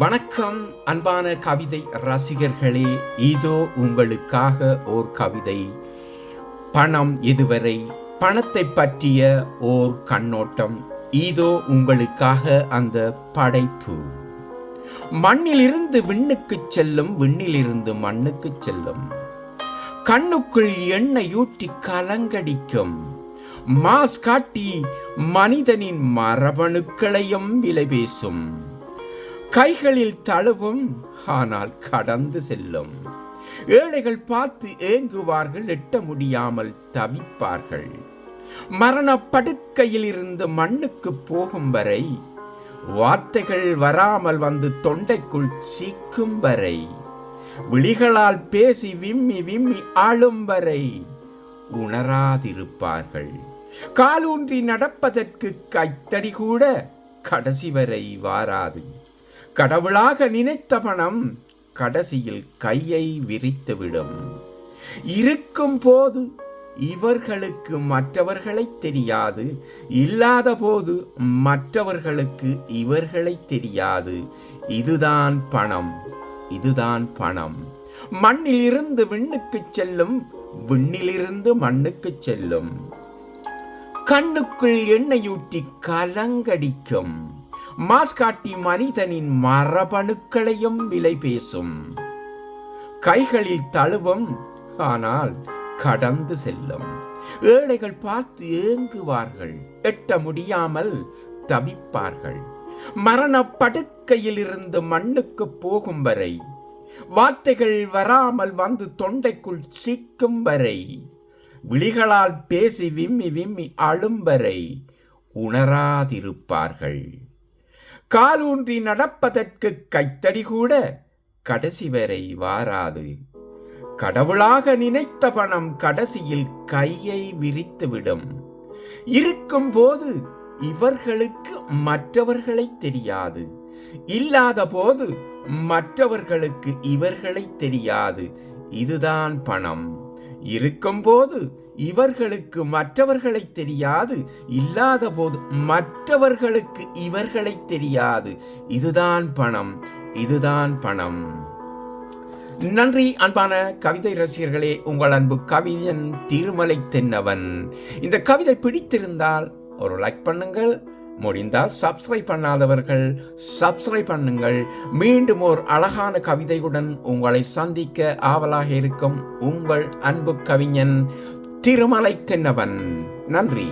வணக்கம் அன்பான கவிதை ரசிகர்களே. இதோ உங்களுக்காக ஓர் கவிதை. பணம் இதுவரை பணத்தை பற்றிய ஓர் கண்ணோட்டம். இதோ உங்களுக்காக அந்த படைப்பு. மண்ணிலிருந்து விண்ணுக்குச் செல்லும் விண்ணிலிருந்து மண்ணுக்குச் செல்லும். கண்ணுக்குள் எண்ணெயூற்றி கலங்கடிக்கும். மாஸ் காட்டி மனிதனின் மரபணுக்களையும் விலை பேசும். கைகளில் தழுவும் ஆனால் கடந்து செல்லும். ஏழைகள் பார்த்து ஏங்குவார்கள் எட்ட முடியாமல் தவிப்பார்கள். மரண படுக்கையில் இருந்து மண்ணுக்கு போகும் வரை வார்த்தைகள் வராமல் வந்து தொண்டைக்குள் சீக்கும் வரை விழிகளால் பேசி விம்மி விம்மி ஆளும் வரை உணராதிருப்பார்கள். காலூன்றி நடப்பதற்கு கைத்தடி கூட கடைசி வரை வாராது. கடவுளாக நினைத்த பணம் கடைசியில் கையை விரித்துவிடும். இருக்கும் போது இவர்களுக்கு மற்றவர்களை தெரியாது இல்லாத போது மற்றவர்களுக்கு இவர்களை தெரியாது. இதுதான் பணம் இதுதான் பணம். மண்ணிலிருந்து விண்ணுக்கு விண்ணுக்குச் செல்லும் விண்ணிலிருந்து மண்ணுக்குச் செல்லும். கண்ணுக்குள் எண்ணெயூற்றி கலங்கடிக்கும். மாஸ்காட்டி மனிதனின் மரபணுக்களையும் விலை பேசும். கைகளில் தழுவும் ஆனால் கடந்து செல்லும். ஏழைகள் பார்த்து ஏங்குவார்கள் எட்ட முடியாமல் தவிப்பார்கள். மரணப்படுக்கையில் இருந்து மண்ணுக்கு போகும் வரை வார்த்தைகள் வராமல் வந்து தொண்டைக்குள் சிக்கும் வரை விழிகளால் பேசி விம்மி விம்மி அழும் வரை உணராதிருப்பார்கள். காலூன்றி நடப்பதற்கு கைத்தடி கூட கடைசி வரை வாராது. கடவுளாக நினைத்த பணம் கடைசியில் கையை விரித்துவிடும். இருக்கும் போது இவர்களுக்கு மற்றவர்களை தெரியாது. இல்லாத போது மற்றவர்களுக்கு இவர்களை தெரியாது. இதுதான் பணம். இருக்கும்போது இவர்களுக்கு மற்றவர்களை தெரியாது இல்லாத போது மற்றவர்களுக்கு இவர்களை தெரியாது. இதுதான் பணம் இதுதான் பணம். நன்றி அன்பான கவிதை ரசிகர்களே. உங்கள் அன்பு கவிஞன் திருமலை தென்னவன் இந்த கவிதை பிடித்திருந்தால் ஒரு லைக் பண்ணுங்கள் முடிந்தால் சப்ஸ்கிரைப் பண்ணாதவர்கள் சப்ஸ்கிரைப் பண்ணுங்கள். மீண்டும் ஒரு அழகான கவிதையுடன் உங்களை சந்திக்க ஆவலாக இருக்கும் உங்கள் அன்பு கவிஞன் திருமலை தென்னவன். நன்றி.